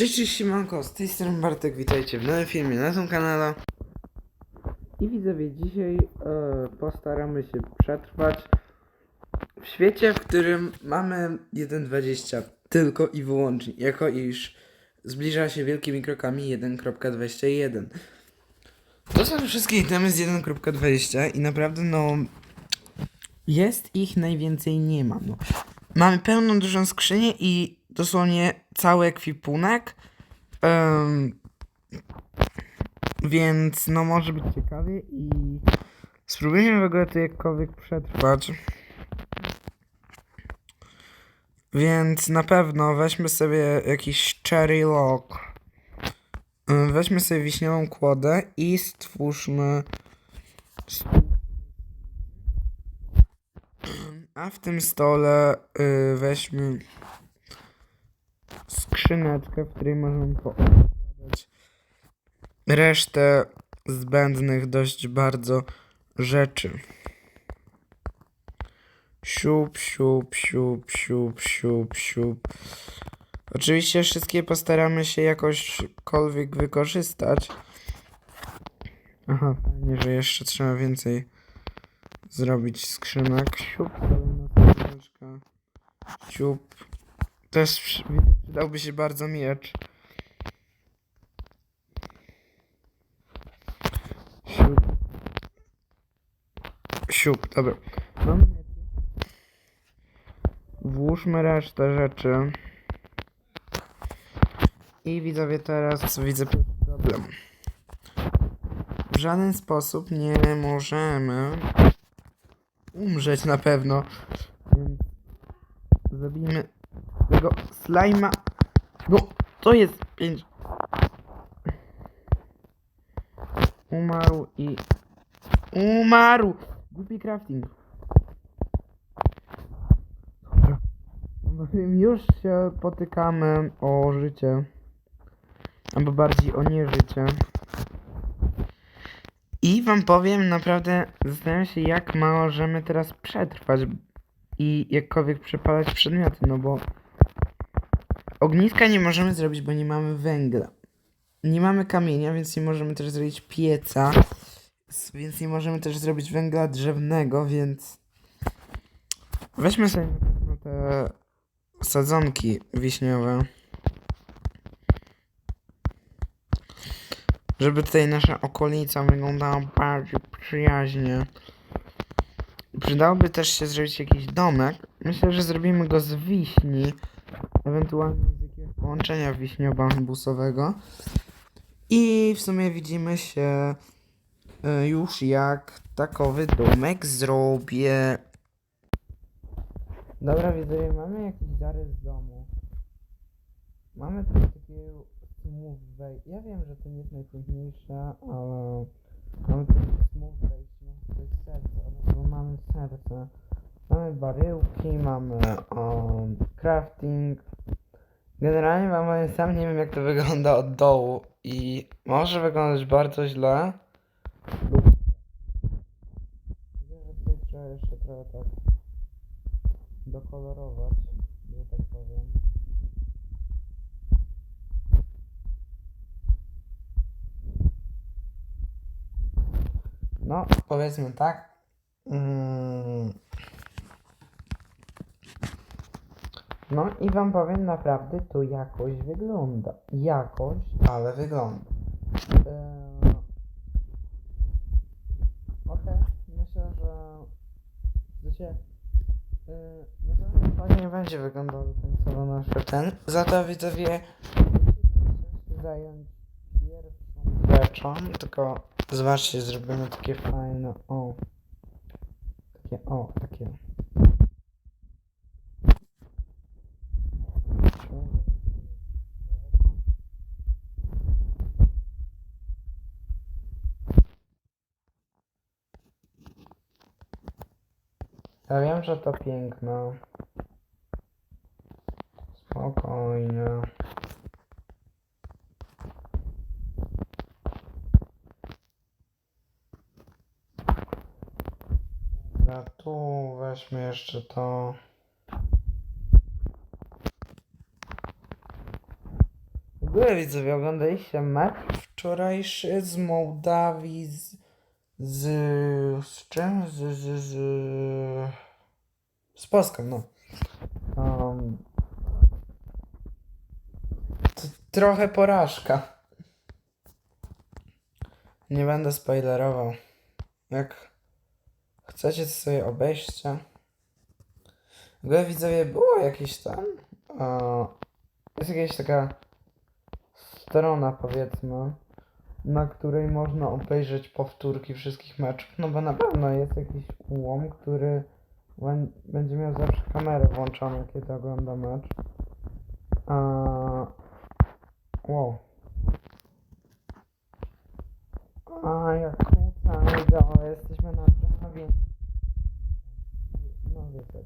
Cześć, cześć, siemanko, z tej strony Bartek, witajcie w nowym filmie na tym kanale. I widzowie, dzisiaj e, postaramy się przetrwać w świecie, w którym mamy 1.20 tylko i wyłącznie, jako iż zbliża się wielkimi krokami 1.21. To są wszystkie itemy z 1.20 i naprawdę no jest ich najwięcej nie ma. No. Mamy pełną dużą skrzynię i dosłownie cały ekwipunek. Em, więc no może być ciekawie i spróbujemy w ogóle tu jakkolwiek przetrwać. Więc na pewno weźmy sobie jakiś cherry lock. Weźmy sobie wiśniową kłodę i stwórzmy A w tym stole y, weźmy skrzyneczkę, w której możemy poukładać resztę zbędnych dość bardzo rzeczy. Siup, siup, siup, siup, siup, siup. Oczywiście wszystkie postaramy się jakośkolwiek wykorzystać. Aha, fajnie, że jeszcze trzeba więcej zrobić skrzynek. Siup, kolejna skrzyneczka. Siup. Też przy- przydałby się bardzo miecz. Siup. Siup, dobra. Miecz. Włóżmy resztę rzeczy. I widzowie teraz widzę problem. W żaden sposób nie możemy umrzeć na pewno. Zabijmy tego slajma. No, to jest pięć. Umarł i... Umarł! Głupi crafting. Dobra. Już się potykamy o życie. Albo bardziej o nieżycie. I wam powiem, naprawdę zastanawiam się, jak możemy teraz przetrwać i jakkolwiek przepalać przedmioty, no bo ogniska nie możemy zrobić, bo nie mamy węgla. Nie mamy kamienia, więc nie możemy też zrobić pieca, więc nie możemy też zrobić węgla drzewnego, więc weźmy sobie te sadzonki wiśniowe. Żeby tutaj nasza okolica wyglądała bardziej przyjaźnie. Przydałoby też się zrobić jakiś domek. Myślę, że zrobimy go z wiśni. Ewentualnie z jakiegoś połączenia wiśnio-bambusowego. I w sumie widzimy się e, już jak takowy domek zrobię. Dobra widzowie, mamy jakiś zarys domu. Mamy tutaj takiego smooth wejście. Ja wiem, że to nie jest najpiękniejsze, ale mamy tutaj smooth wejście, mamy tutaj serce, bo mamy serce. Mamy baryłki, mamy um, crafting. Generalnie powiem, sam nie wiem jak to wygląda od dołu i może wyglądać bardzo źle. trzeba jeszcze trochę tak dokolorować, że tak powiem. No, powiedzmy tak. Mm. No i wam powiem, naprawdę to jakoś wygląda. Jakoś, ale wygląda. Eee... Okej, myślę, że... Wiecie, yy, na pewno fajnie będzie wyglądał końcowo nasz ten. Za to widzowie zająć pierwszą rzeczą, tylko zobaczcie, zrobimy takie fajne, o. Takie, o, takie. Ja wiem, że to piękne. Spokojnie. Dobra, tu weźmy jeszcze to. ogóle widzowie, oglądaliście mecz wczorajszy z Mołdawii z... z... z czym? Z... z... z... z Polską, no. Um, trochę porażka. Nie będę spoilerował. Jak chcecie, to sobie obejrzcie. W ogóle widzowie, było jakieś tam... O, jest jakaś taka strona, powiedzmy, na której można obejrzeć powtórki wszystkich meczów. No bo na pewno jest jakiś ułom, który bę- będzie miał zawsze kamerę włączoną, kiedy ogląda mecz. A... Wow. A jak kłócamy działa, jesteśmy na drzewie. No wiecie,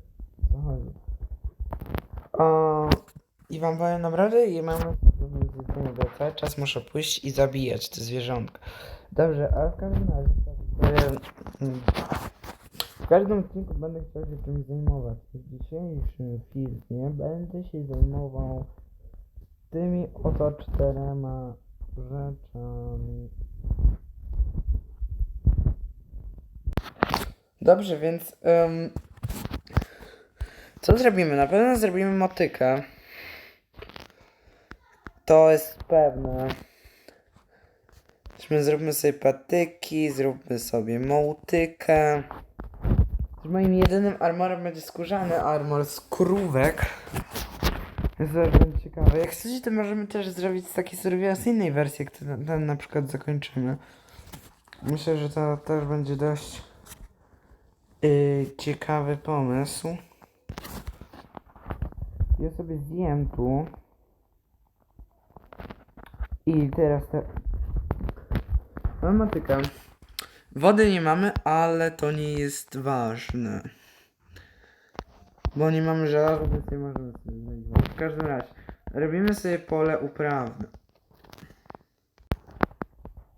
co chodzi. O, I wam powiem naprawdę, i mamy cały czas muszę pójść i zabijać te zwierzątka. Dobrze, ale w każdym razie w każdym odcinku będę chciał się czymś zajmować. W dzisiejszym filmie będę się zajmował tymi oto czterema rzeczami. Dobrze, więc em, co zrobimy? Na pewno zrobimy motykę. To jest pewne. Zróbmy- sobie patyki, zróbmy sobie mołtykę. Moim jedynym armorem będzie skórzany armor z krówek. Będzie ciekawe. Jak chcecie, to możemy też zrobić taki survival z innej wersji, jak ten, ten na przykład zakończymy. Myślę, że to też będzie dość yy, ciekawy pomysł. Ja sobie zjem tu. I teraz te... Matematyka. Wody nie mamy, ale to nie jest ważne. Bo nie mamy żelaza, więc nie możemy sobie znaleźć wody. W każdym razie, robimy sobie pole uprawne.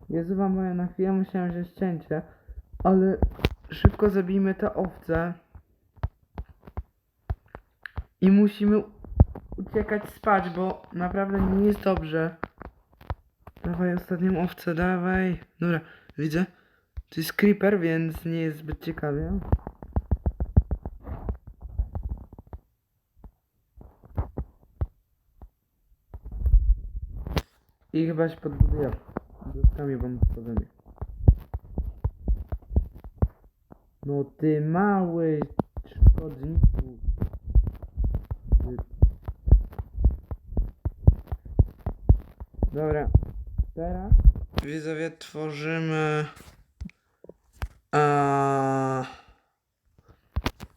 Jezuwa moja, na chwilę musiałem wziąć cięcie, ale szybko zabijmy te owce. I musimy uciekać spać, bo naprawdę nie jest dobrze. Dawaj ostatnią owcę, dawaj. Dobra, widzę. To jest creeper, więc nie jest zbyt ciekawie. I chyba się podbuduję doskami bambusowymi. No ty mały szkodniku. Dobra, teraz widzowie tworzymy a,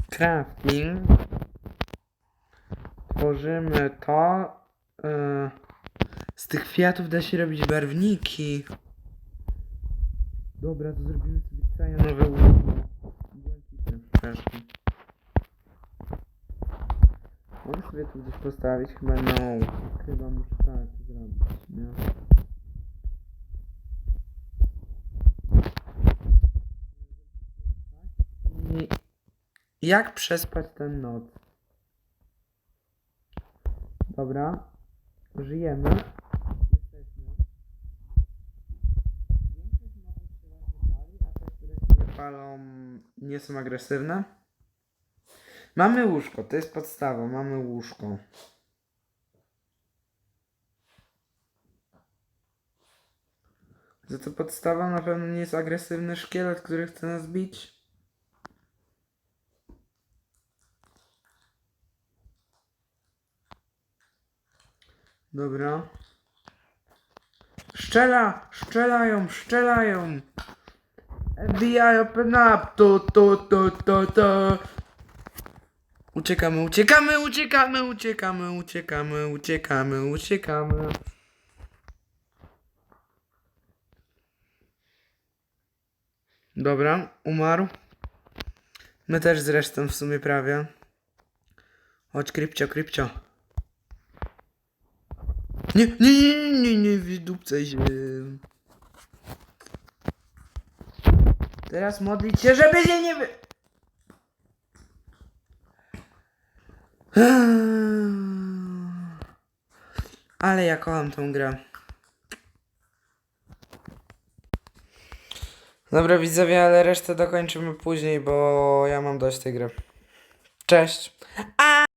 crafting. Tworzymy to. e, z tych kwiatów da się robić barwniki. Dobra, to zrobimy sobie. Błękitne, przepraszam. Mogę sobie tu gdzieś postawić? Chyba no. Chyba muszę tak zrobić, nie? I jak przespać tę noc? Dobra. Żyjemy. Jesteśmy. Większość pali, a te, które palą, nie są agresywne. Mamy łóżko, to jest podstawa, mamy łóżko. Za to podstawa na pewno nie jest agresywny szkielet, który chce nas bić. Dobra. Szczela! Szczelają! Szczelają! FBI open up! To, to, to, to, to. Uciekamy, uciekamy, uciekamy, uciekamy, uciekamy, uciekamy, uciekamy. Dobra, umarł. My też zresztą w sumie prawie. Chodź, krypcio, krypcio. Nie, nie, nie, nie, nie, wydupcaj się. Teraz modlić się, żeby się nie wy... Ale ja kocham tą grę. Dobra widzowie, ale resztę dokończymy później, bo ja mam dość tej gry. Cześć! A!